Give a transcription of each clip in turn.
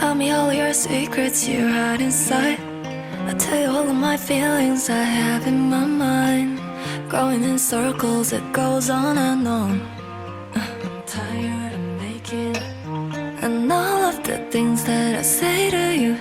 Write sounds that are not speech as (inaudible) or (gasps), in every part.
Tell me all your secrets you hide inside. I tell you all of my feelings I have in my mind. Going in circles, it goes on and on. I'm tired of making and all of the things that I say to you.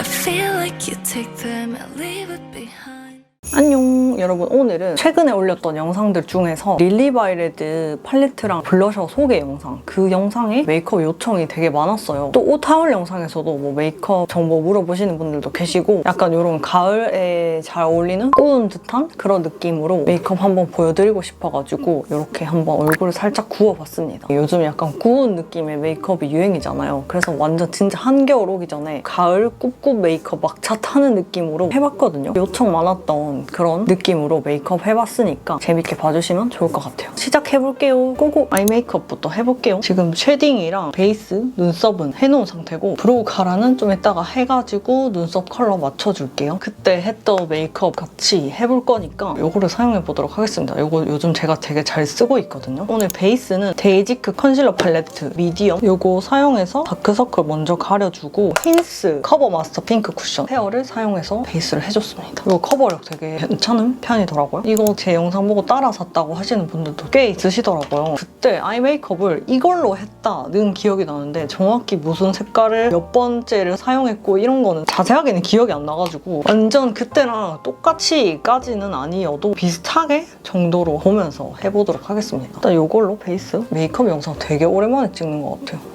I feel like you take them and leave it behind. 안녕 여러분 오늘은 최근에 올렸던 영상들 중에서 릴리바이레드 팔레트랑 블러셔 소개 영상. 그 영상에 메이크업 요청이 되게 많았어요. 또 옷 하울 영상에서도 뭐 메이크업 정보 물어보시는 분들도 계시고 약간 이런 가을에 잘 어울리는 꾸운 듯한 그런 느낌으로 메이크업 한번 보여드리고 싶어가지고 이렇게 한번 얼굴을 살짝 구워봤습니다. 요즘 약간 구운 느낌의 메이크업이 유행이잖아요. 그래서 완전 진짜 한겨울 오기 전에 가을 꿉꿉 메이크업 막차 타는 느낌으로 해봤거든요. 요청 많았던 그런 느낌 으로 메이크업 해봤으니까 재밌게 봐주시면 좋을 것 같아요. 시작해볼게요. 고고! 아이 메이크업부터 해볼게요. 지금 쉐딩이랑 베이스, 눈썹은 해놓은 상태고 브로우 카라는 좀 이따가 해가지고 눈썹 컬러 맞춰줄게요. 그때 했던 메이크업 같이 해볼 거니까 이거를 사용해보도록 하겠습니다. 이거 요즘 제가 되게 잘 쓰고 있거든요. 오늘 베이스는 데이지크 컨실러 팔레트 미디엄 이거 사용해서 다크서클 먼저 가려주고 힌스 커버 마스터 핑크 쿠션 헤어를 사용해서 베이스를 해줬습니다. 이거 커버력 되게 괜찮 은 편이더라고요. 이거 제 영상 보고 따라 샀다고 하시는 분들도 꽤 있으시더라고요. 그때 아이 메이크업을 이걸로 했다는 기억이 나는데 정확히 무슨 색깔을 몇 번째를 사용했고 이런 거는 자세하게는 기억이 안 나가지고 완전 그때랑 똑같이까지는 아니어도 비슷하게 정도로 보면서 해보도록 하겠습니다. 일단 이걸로 베이스 메이크업 영상 되게 오랜만에 찍는 것 같아요.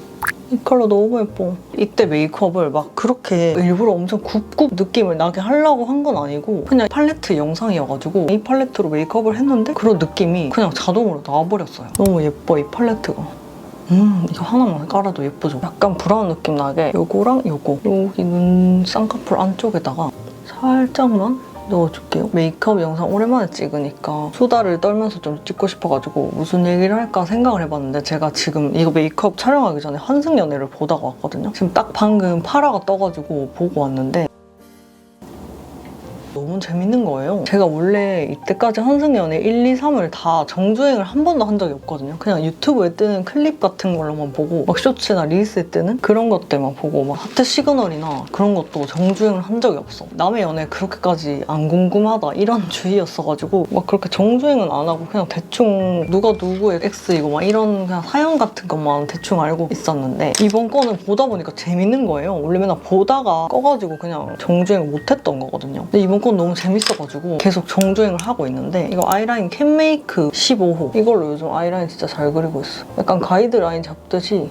이 컬러 너무 예뻐. 이때 메이크업을 막 그렇게 일부러 엄청 굽굽 느낌을 나게 하려고 한 건 아니고 그냥 팔레트 영상이어가지고 이 팔레트로 메이크업을 했는데 그런 느낌이 그냥 자동으로 나와버렸어요. 너무 예뻐 이 팔레트가. 음 이거 하나만 깔아도 예쁘죠? 약간 브라운 느낌 나게 요거랑 요거 여기 눈 쌍꺼풀 안쪽에다가 살짝만 넣어줄게요. 메이크업 영상 오랜만에 찍으니까 수다를 떨면서 좀 찍고 싶어가지고 무슨 얘기를 할까 생각을 해봤는데 제가 지금 이거 메이크업 촬영하기 전에 환승연애를 보다가 왔거든요. 지금 딱 방금 파라가 떠가지고 보고 왔는데 너무 재밌는 거예요. 제가 원래 이때까지 환승연애 1, 2, 3을 다 정주행을 한 번도 한 적이 없거든요. 그냥 유튜브에 뜨는 클립 같은 걸로만 보고 막 쇼츠나 릴스에 뜨는 그런 것들만 보고 막 하트 시그널이나 그런 것도 정주행을 한 적이 없어. 남의 연애 그렇게까지 안 궁금하다 이런 (laughs) 주의였어가지고 막 그렇게 정주행은 안 하고 그냥 대충 누가 누구의 X이고 막 이런 그냥 사연 같은 것만 대충 알고 있었는데 이번 거는 보다 보니까 재밌는 거예요. 원래 맨날 보다가 꺼가지고 그냥 정주행을 못했던 거거든요. 근데 이번 건 너무 재밌어가지고 계속 정주행을 하고 있는데 이거 아이라인 캔메이크 15호 이걸로 요즘 아이라인 진짜 잘 그리고 있어. 약간 가이드라인 잡듯이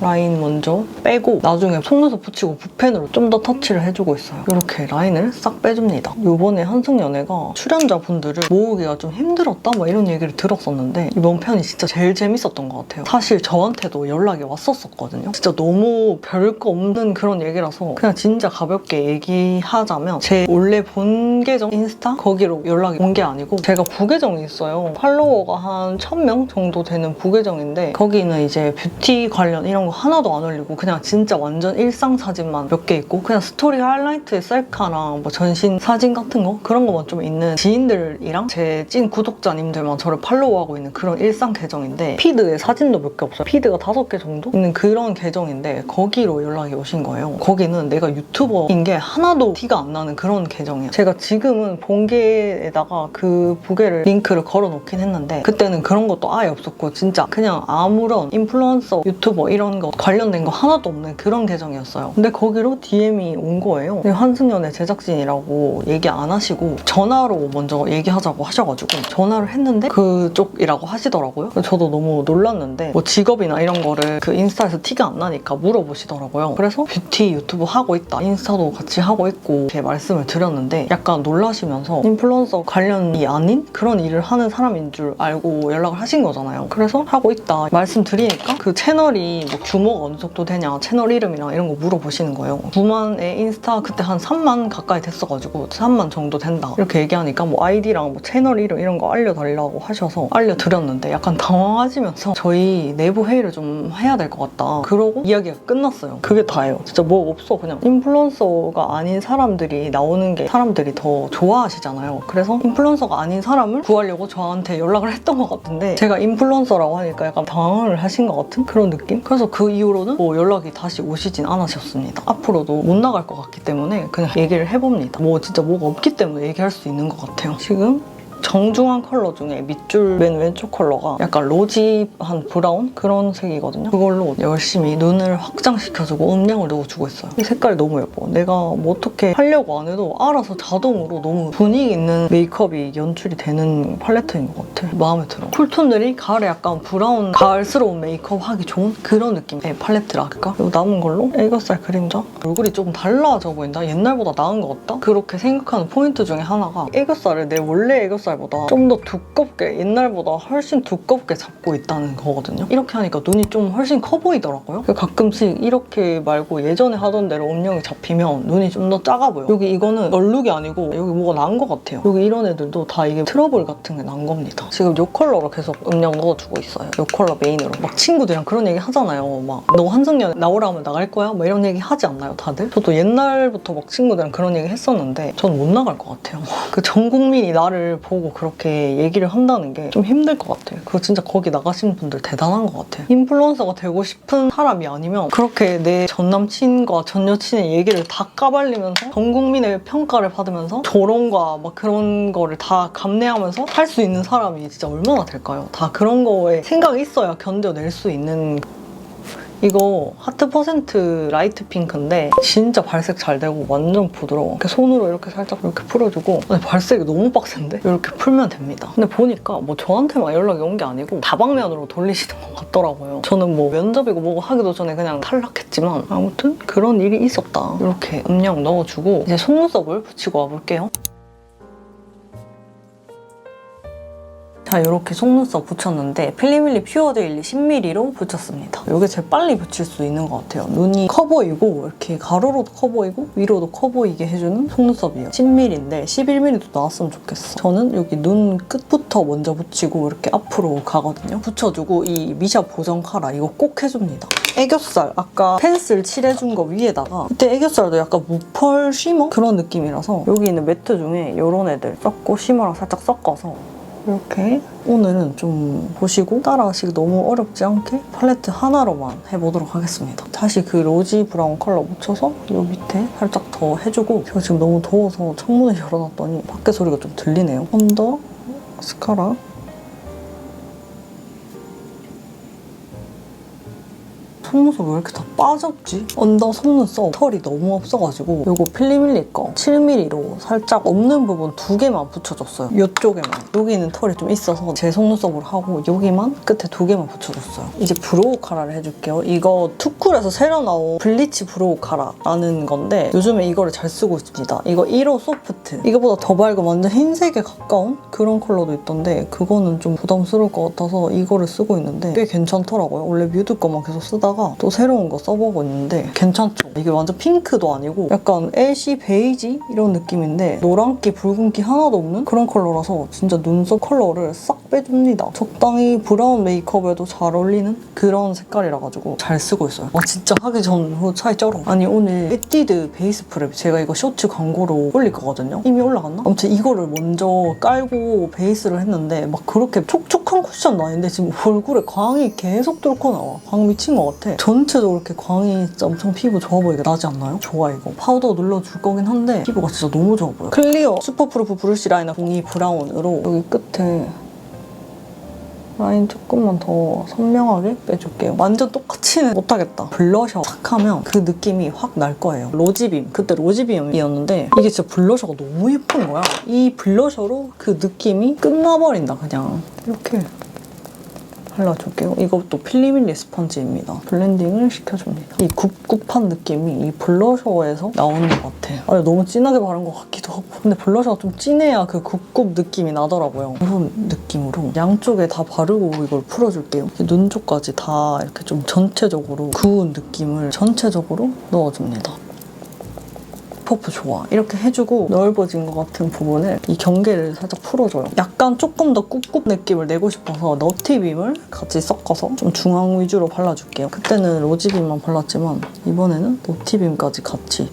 라인 먼저 빼고 나중에 속눈썹 붙이고 붓펜으로 좀 더 터치를 해주고 있어요. 이렇게 라인을 싹 빼줍니다. 이번에 한승연애가 출연자분들을 모으기가 좀 힘들었다 뭐 이런 얘기를 들었었는데 이번 편이 진짜 제일 재밌었던 것 같아요. 사실 저한테도 연락이 왔었었거든요. 진짜 너무 별거 없는 그런 얘기라서 그냥 진짜 가볍게 얘기하자면 제 원래 본 계정 인스타 거기로 연락이 온 게 아니고 제가 부계정이 있어요. 팔로워가 한 1000명 정도 되는 부계정인데 거기는 이제 뷰티 관련 이런 거 하나도 안 올리고 그냥 진짜 완전 일상 사진만 몇 개 있고 그냥 스토리 하이라이트에 셀카랑 뭐 전신 사진 같은 거 그런 거만 좀 있는 지인들이랑 제 찐 구독자님들만 저를 팔로우하고 있는 그런 일상 계정인데 피드에 사진도 몇 개 없어요. 피드가 다섯 개 정도 있는 그런 계정인데 거기로 연락이 오신 거예요. 거기는 내가 유튜버인 게 하나도 티가 안 나는 그런 계정이에요. 제가 지금은 본계에다가 그 부계를 링크를 걸어 놓긴 했는데 그때는 그런 것도 아예 없었고 진짜 그냥 아무런 인플루언서 유튜버 이런 거 관련된 거 하나도 없는 그런 계정이었어요. 근데 거기로 DM이 온 거예요. 근데 환승연의 제작진이라고 얘기 안 하시고 전화로 먼저 얘기하자고 하셔가지고 전화를 했는데 그쪽이라고 하시더라고요. 저도 너무 놀랐는데 뭐 직업이나 이런 거를 그 인스타에서 티가 안 나니까 물어보시더라고요. 그래서 뷰티 유튜브 하고 있다. 인스타도 같이 하고 있고 이렇게 말씀을 드렸는데 약간 놀라시면서 인플루언서 관련이 아닌 그런 일을 하는 사람인 줄 알고 연락을 하신 거잖아요. 그래서 하고 있다 말씀드리니까 그 채널이 뭐 규모가 어느 정도 되냐 채널 이름이랑 이런 거 물어보시는 거예요. 9만의 인스타 그때 한 3만 가까이 됐어가지고 3만 정도 된다 이렇게 얘기하니까 뭐 아이디랑 뭐 채널 이름 이런 거 알려달라고 하셔서 알려드렸는데 약간 당황하시면서 저희 내부 회의를 좀 해야 될 것 같다. 그러고 이야기가 끝났어요. 그게 다예요. 진짜 뭐 없어 그냥 인플루언서가 아닌 사람들이 나오는 게 사람들이 더 좋아하시잖아요. 그래서 인플루언서가 아닌 사람을 구하려고 저한테 연락을 했던 것 같은데 제가 인플루언서라고 하니까 약간 당황을 하신 것 같은 그런 느낌? 그래서 그 이후로는 뭐 연락이 다시 오시진 않으셨습니다. 앞으로도 못 나갈 것 같기 때문에 그냥 얘기를 해봅니다. 뭐 진짜 뭐가 없기 때문에 얘기할 수 있는 것 같아요. 지금 정중한 컬러 중에 밑줄 맨 왼쪽 컬러가 약간 로지한 브라운 그런 색이거든요. 그걸로 열심히 눈을 확장시켜주고 음량을 넣어주고 있어요. 이 색깔이 너무 예뻐. 내가 뭐 어떻게 하려고 안 해도 알아서 자동으로 너무 분위기 있는 메이크업이 연출이 되는 팔레트인 것 같아. 마음에 들어. 쿨톤들이 가을에 약간 브라운, 가을스러운 메이크업 하기 좋은 그런 느낌의 팔레트랄까? 그리고 남은 걸로 애교살 그림자. 얼굴이 조금 달라져 보인다. 옛날보다 나은 것 같다. 그렇게 생각하는 포인트 중에 하나가 애교살을 내 원래 애교살 보다 좀 더 두껍게 옛날보다 훨씬 두껍게 잡고 있다는 거거든요. 이렇게 하니까 눈이 좀 훨씬 커 보이더라고요. 가끔씩 이렇게 말고 예전에 하던 대로 음영이 잡히면 눈이 좀 더 작아 보여. 여기 이거는 얼룩이 아니고 여기 뭐가 난 것 같아요. 여기 이런 애들도 다 이게 트러블 같은 게 난 겁니다. 지금 이 컬러로 계속 음영 넣어주고 있어요. 이 컬러 메인으로. 막 친구들이랑 그런 얘기 하잖아요. 막 너 한승연 나오라면 나갈 거야? 뭐 이런 얘기 하지 않나요, 다들? 저도 옛날부터 막 친구들이랑 그런 얘기 했었는데 전 못 나갈 것 같아요. (laughs) 그 전 국민이 나를 보고 그렇게 얘기를 한다는 게 좀 힘들 것 같아요. 그거 진짜 거기 나가신 분들 대단한 것 같아요. 인플루언서가 되고 싶은 사람이 아니면 그렇게 내 전 남친과 전 여친의 얘기를 다 까발리면서 전 국민의 평가를 받으면서 조롱과 막 그런 거를 다 감내하면서 할 수 있는 사람이 진짜 얼마나 될까요? 다 그런 거에 생각이 있어야 견뎌낼 수 있는 이거 하트 퍼센트 라이트 핑크인데 진짜 발색 잘 되고 완전 부드러워. 이렇게 손으로 이렇게 살짝 이렇게 풀어주고 발색이 너무 빡센데? 이렇게 풀면 됩니다. 근데 보니까 뭐 저한테만 연락이 온 게 아니고 다방면으로 돌리시는 것 같더라고요. 저는 뭐 면접이고 뭐고 하기도 전에 그냥 탈락했지만 아무튼 그런 일이 있었다. 이렇게 음영 넣어주고 이제 속눈썹을 붙이고 와볼게요. 자 이렇게 속눈썹 붙였는데 필리밀리 퓨어 데일리 10mm로 붙였습니다. 이게 제일 빨리 붙일 수 있는 것 같아요. 눈이 커 보이고 이렇게 가로로도 커 보이고 위로도 커 보이게 해주는 속눈썹이에요. 10mm인데 11mm도 나왔으면 좋겠어. 저는 여기 눈 끝부터 먼저 붙이고 이렇게 앞으로 가거든요. 붙여주고 이 미샤 보정 카라 이거 꼭 해줍니다. 애교살 아까 펜슬 칠해준 거 위에다가 그때 애교살도 약간 무펄 쉬머 그런 느낌이라서 여기 있는 매트 중에 이런 애들 섞고 쉬머랑 살짝 섞어서 이렇게 오늘은 좀 보시고 따라하시기 너무 어렵지 않게 팔레트 하나로만 해보도록 하겠습니다. 다시 그 로지 브라운 컬러 묻혀서 이 밑에 살짝 더 해주고 제가 지금 너무 더워서 창문을 (laughs) 열어놨더니 밖에 소리가 좀 들리네요. 언더 스카라 속눈썹 왜 이렇게 다 빠졌지? 언더 속눈썹 털이 너무 없어가지고 요거 필리밀리 거 7mm로 살짝 없는 부분 두 개만 붙여줬어요. 이쪽에만. 여기는 털이 좀 있어서 제 속눈썹으로 하고 여기만 끝에 두 개만 붙여줬어요. 이제 브로우 카라를 해줄게요. 이거 투쿨에서 새로 나온 블리치 브로우 카라라는 건데 요즘에 이거를 잘 쓰고 있습니다. 이거 1호 소프트. 이거보다 더 밝은 완전 흰색에 가까운 그런 컬러도 있던데 그거는 좀 부담스러울 것 같아서 이거를 쓰고 있는데 꽤 괜찮더라고요. 원래 뮤드 거만 계속 쓰다가 또 새로운 거 써보고 있는데 괜찮죠? 이게 완전 핑크도 아니고 약간 애쉬 베이지 이런 느낌인데 노란기 붉은기 하나도 없는 그런 컬러라서 진짜 눈썹 컬러를 싹 빼줍니다. 적당히 브라운 메이크업에도 잘 어울리는 그런 색깔이라 가지고 잘 쓰고 있어요. 와 진짜 하기 전후 차이 쩔어. 아니 오늘 에뛰드 베이스 프랩 제가 이거 쇼츠 광고로 올릴 거거든요. 이미 올라갔나? 아무튼 이거를 먼저 깔고 베이스를 했는데 막 그렇게 촉촉한 쿠션도 아닌데 지금 얼굴에 광이 계속 뚫고 나와. 광 미친 것 같아. 전체적으로 이렇게 광이 진짜 엄청 피부 좋아 보이게 나지 않나요? 좋아 이거. 파우더 눌러줄 거긴 한데 피부가 진짜 너무 좋아 보여. 클리어 슈퍼프루프 브루시 라이너 02 브라운으로 여기 끝에 라인 조금만 더 선명하게 빼줄게요. 완전 똑같이는 못하겠다. 블러셔 착 하면 그 느낌이 확 날 거예요. 로지빔. 그때 로지빔이었는데 이게 진짜 블러셔가 너무 예쁜 거야. 이 블러셔로 그 느낌이 끝나버린다 그냥. 이렇게 발라줄게요. 이것도 필리밀리 스펀지입니다. 블렌딩을 시켜줍니다. 이 굽굽한 느낌이 이 블러셔에서 나오는 것 같아요. 아니, 너무 진하게 바른 것 같기도 하고. 근데 블러셔가 좀 진해야 그 굽굽 느낌이 나더라고요. 이런 느낌으로 양쪽에 다 바르고 이걸 풀어줄게요. 눈 쪽까지 다 이렇게 좀 전체적으로 구운 느낌을 전체적으로 넣어줍니다. 퍼프 좋아. 이렇게 해주고 넓어진 것 같은 부분을 이 경계를 살짝 풀어줘요. 약간 조금 더 꾹꾹 느낌을 내고 싶어서 너티빔을 같이 섞어서 좀 중앙 위주로 발라줄게요. 그때는 로지빔만 발랐지만 이번에는 너티빔까지 같이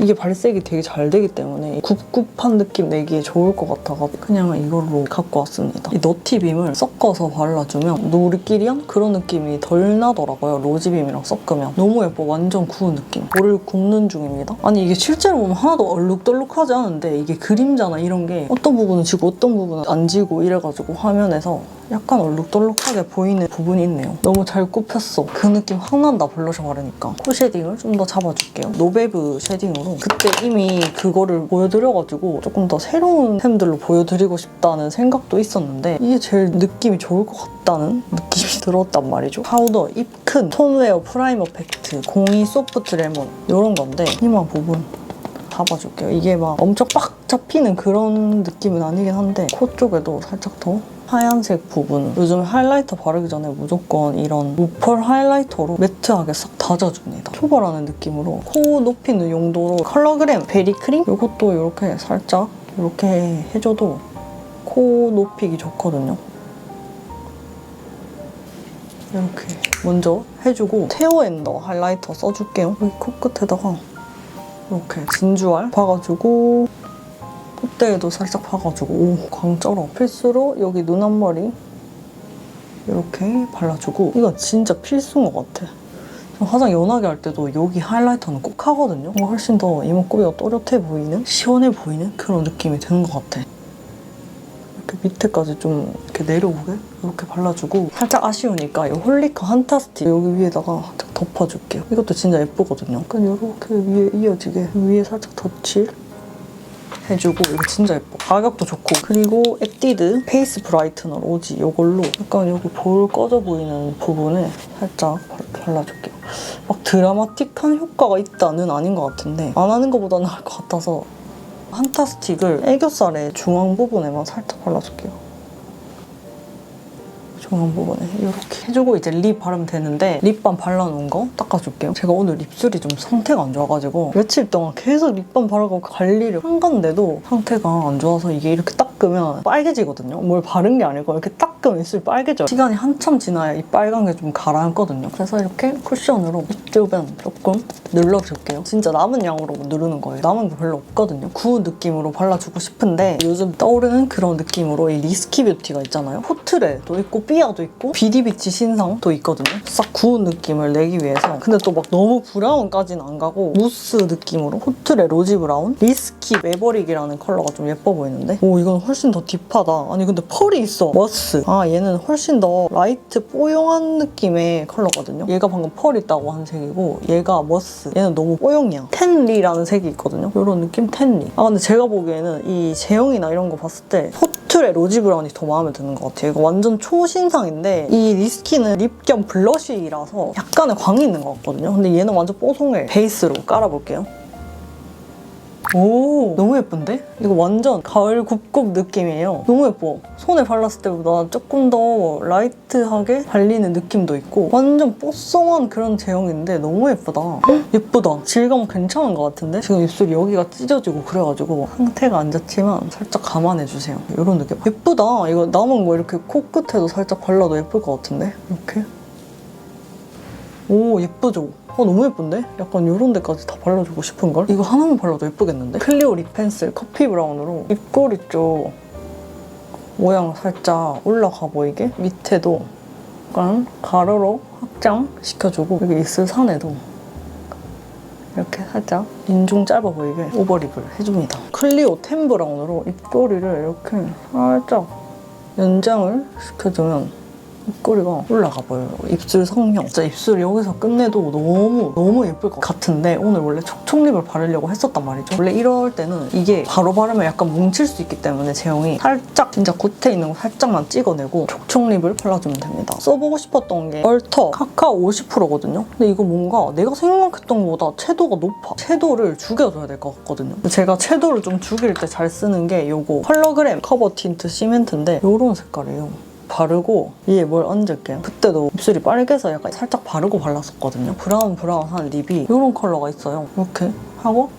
이게 발색이 되게 잘 되기 때문에 굽굽한 느낌 내기에 좋을 것 같아가지고 그냥 이걸로 갖고 왔습니다. 이 너티빔을 섞어서 발라주면 우리끼리한 그런 느낌이 덜 나더라고요. 로지빔이랑 섞으면. 너무 예뻐. 완전 구운 느낌. 볼을 굽는 중입니다. 아니 이게 실제로 보면 하나도 얼룩덜룩하지 않은데 이게 그림자나 이런 게 어떤 부분은 지고 어떤 부분은 안 지고 이래가지고 화면에서 약간 얼룩덜룩하게 보이는 부분이 있네요. 너무 잘 굽혔어. 그 느낌 확 난다 블러셔 바르니까. 코 쉐딩을 좀 더 잡아줄게요. 노베브 쉐딩으로. 그때 이미 그거를 보여드려가지고 조금 더 새로운 템들로 보여드리고 싶다는 생각도 있었는데 이게 제일 느낌이 좋을 것 같다는 느낌이 (laughs) 들었단 말이죠. 파우더, 입큰, 톤웨어, 프라이머 팩트, 02 소프트 레몬 이런 건데 이마 부분 잡아줄게요. 이게 막 엄청 빡 잡히는 그런 느낌은 아니긴 한데 코 쪽에도 살짝 더 하얀색 부분 요즘 하이라이터 바르기 전에 무조건 이런 우펄 하이라이터로 매트하게 싹 다져줍니다. 초벌하는 느낌으로 코 높이는 용도로 컬러그램 베리 크림 이것도 이렇게 살짝 이렇게 해줘도 코 높이기 좋거든요. 이렇게 먼저 해주고 테오 앤더 하이라이터 써줄게요. 여기 코끝에다가 이렇게 진주알 박아주고 콧대에도 살짝 박아주고 오광 쩔어 필수로 여기 눈 앞머리 이렇게 발라주고 이건 진짜 필수인 것 같아 저 화장 연하게 할 때도 여기 하이라이터는 꼭 하거든요 훨씬 더 이목구비가 또렷해 보이는 시원해 보이는 그런 느낌이 드는 것 같아 이렇게 밑에까지 좀 이렇게 내려오게 이렇게 발라주고 살짝 아쉬우니까 이 홀리카 한타스틱 여기 위에다가 덮어줄게요. 이것도 진짜 예쁘거든요. 약간 이렇게 위에 이어지게 위에 살짝 덧칠 해주고 이거 진짜 예뻐. 가격도 좋고 그리고 에뛰드 페이스 브라이트너 오지 이걸로 약간 여기 볼 꺼져 보이는 부분에 살짝 발- 발라줄게요. 막 드라마틱한 효과가 있다는 아닌 것 같은데 안 하는 것보다 나을 것 같아서 한타 스틱을 애교살의 중앙 부분에만 살짝 발라줄게요. 중앙 부분에 이렇게 해주고 이제 립 바르면 되는데 립밤 발라놓은 거 닦아줄게요. 제가 오늘 입술이 좀 상태가 안 좋아가지고 며칠 동안 계속 립밤 바르고 관리를 한 건데도 상태가 안 좋아서 이게 이렇게 닦으면 빨개지거든요. 뭘 바른 게 아니고 이렇게 닦으면 입술이 빨개져요. 시간이 한참 지나야 이 빨간 게 좀 가라앉거든요. 그래서 이렇게 쿠션으로 이쪽은 조금 눌러줄게요. 진짜 남은 양으로 누르는 거예요. 남은 게 별로 없거든요. 구운 느낌으로 발라주고 싶은데 요즘 떠오르는 그런 느낌으로 이 리스키 뷰티가 있잖아요. 포트레도 있고 삐아도 있고 비디비치 신상도 있거든요. 싹 구운 느낌을 내기 위해서 근데 또 막 너무 브라운까지는 안 가고 무스 느낌으로 포트레 로지 브라운 리스키 매버릭이라는 컬러가 좀 예뻐 보이는데 오 이건 훨씬 더 딥하다. 아니 근데 펄이 있어. 머스. 아 얘는 훨씬 더 라이트 뽀용한 느낌의 컬러거든요. 얘가 방금 펄 있다고 한 색이고 얘가 머스. 얘는 너무 뽀용이야. 텐리라는 색이 있거든요. 이런 느낌 텐리. 아 근데 제가 보기에는 이 제형이나 이런 거 봤을 때 포트레 로지 브라운이 더 마음에 드는 것 같아요. 이거 완전 초 신상인데 이 리스키는 립 겸 블러쉬라서 약간의 광이 있는 것 같거든요. 근데 얘는 완전 뽀송해. 베이스로 깔아볼게요. 오. 너무 예쁜데? 이거 완전 가을 굽굽 느낌이에요. 너무 예뻐. 손에 발랐을 때보다 조금 더 라이트하게 발리는 느낌도 있고 완전 뽀송한 그런 제형인데 너무 예쁘다. 헉, 예쁘다. 질감 괜찮은 것 같은데? 지금 입술이 여기가 찢어지고 그래가지고 상태가 안 좋지만 살짝 감안해주세요. 이런 느낌. 예쁘다. 이거 남은 거 이렇게 코끝에도 살짝 발라도 예쁠 것 같은데? 이렇게? 오 예쁘죠? 어 너무 예쁜데? 약간 이런 데까지 다 발라주고 싶은걸? 이거 하나만 발라도 예쁘겠는데? 클리오 립 펜슬 커피 브라운으로 입꼬리 쪽 모양 살짝 올라가 보이게 밑에도 약간 가로로 확장 시켜주고 여기 입술 산에도 이렇게 살짝 인중 짧아 보이게 오버립을 해줍니다. 클리오 템 브라운으로 입꼬리를 이렇게 살짝 연장을 시켜주면 입꼬리가 올라가 보여요. 입술 성형. 진짜 입술 여기서 끝내도 너무 너무 예쁠 것 같은데 오늘 원래 촉촉립을 바르려고 했었단 말이죠. 원래 이럴 때는 이게 바로 바르면 약간 뭉칠 수 있기 때문에 제형이 살짝 진짜 겉에 있는 거 살짝만 찍어내고 촉촉립을 발라주면 됩니다. 써보고 싶었던 게 얼터 카카오 50%거든요. 근데 이거 뭔가 내가 생각했던 것보다 채도가 높아. 채도를 죽여줘야 될 것 같거든요. 제가 채도를 좀 죽일 때 잘 쓰는 게 이거 컬러그램 커버 틴트 시멘트인데 이런 색깔이에요. 바르고 위에 뭘 얹을게요. 그때도 입술이 빨개서 약간 살짝 바르고 발랐었거든요. 브라운 브라운한 립이 이런 컬러가 있어요. 이렇게 하고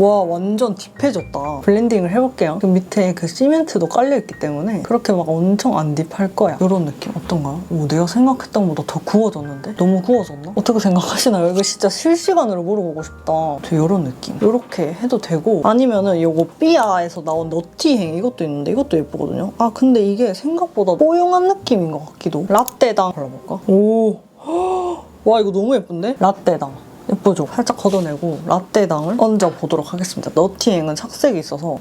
와 완전 딥해졌다. 블렌딩을 해볼게요. 그 밑에 그 시멘트도 깔려있기 때문에 그렇게 막 엄청 안 딥할 거야. 이런 느낌 어떤가요? 오, 내가 생각했던 것보다 더 구워졌는데? 너무 구워졌나? 어떻게 생각하시나요? 이거 진짜 실시간으로 물어보고 싶다. 저 이런 느낌. 이렇게 해도 되고 아니면은 이거 삐아에서 나온 너티행 이것도 있는데 이것도 예쁘거든요. 아 근데 이게 생각보다 뽀용한 느낌인 것 같기도. 라떼당 발라볼까? 오. (gasps) 와 이거 너무 예쁜데? 라떼당. 예쁘죠? 살짝 걷어내고 라떼당을 얹어 보도록 하겠습니다. 너티행은 착색이 있어서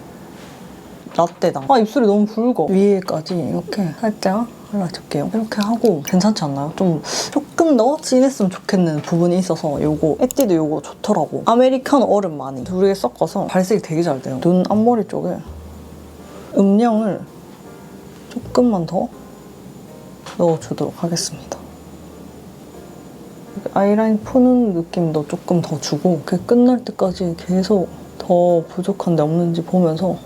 라떼당. 아 입술이 너무 붉어. 위에까지 이렇게 살짝 발라줄게요. 이렇게 하고 괜찮지 않나요? 좀 조금 더 진했으면 좋겠는 부분이 있어서 요거 에뛰드 요거 좋더라고. 아메리카노 얼음 많이 두개 섞어서 발색이 되게 잘 돼요. 눈 앞머리 쪽에 음영을 조금만 더 넣어주도록 하겠습니다. 아이라인 푸는 느낌도 조금 더 주고 그 끝날 때까지 계속 더 부족한 데 없는지 보면서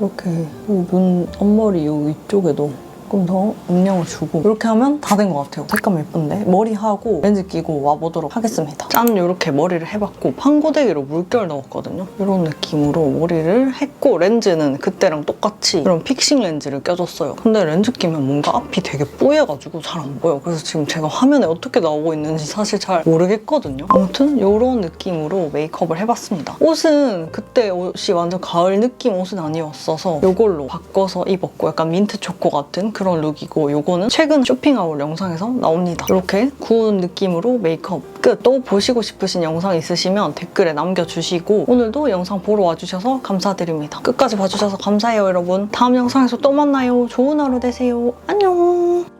이렇게 이눈 앞머리 요 위쪽에도 조금 더 음영을 주고 이렇게 하면 다 된 것 같아요. 색감 예쁜데 머리하고 렌즈 끼고 와보도록 하겠습니다. 짠 이렇게 머리를 해봤고 판고데기로 물결 넣었거든요. 이런 느낌으로 머리를 했고 렌즈는 그때랑 똑같이 이런 픽싱 렌즈를 껴줬어요. 근데 렌즈 끼면 뭔가 앞이 되게 뽀얘가지고 잘 안 보여. 그래서 지금 제가 화면에 어떻게 나오고 있는지 사실 잘 모르겠거든요. 아무튼 이런 느낌으로 메이크업을 해봤습니다. 옷은 그때 옷이 완전 가을 느낌 옷은 아니었어서 이걸로 바꿔서 입었고 약간 민트 초코 같은 그런 룩이고 요거는 최근 쇼핑하울 영상에서 나옵니다. 이렇게 구운 느낌으로 메이크업 끝. 또 보시고 싶으신 영상 있으시면 댓글에 남겨주시고 오늘도 영상 보러 와주셔서 감사드립니다. 끝까지 봐주셔서 감사해요 여러분. 다음 영상에서 또 만나요. 좋은 하루 되세요. 안녕.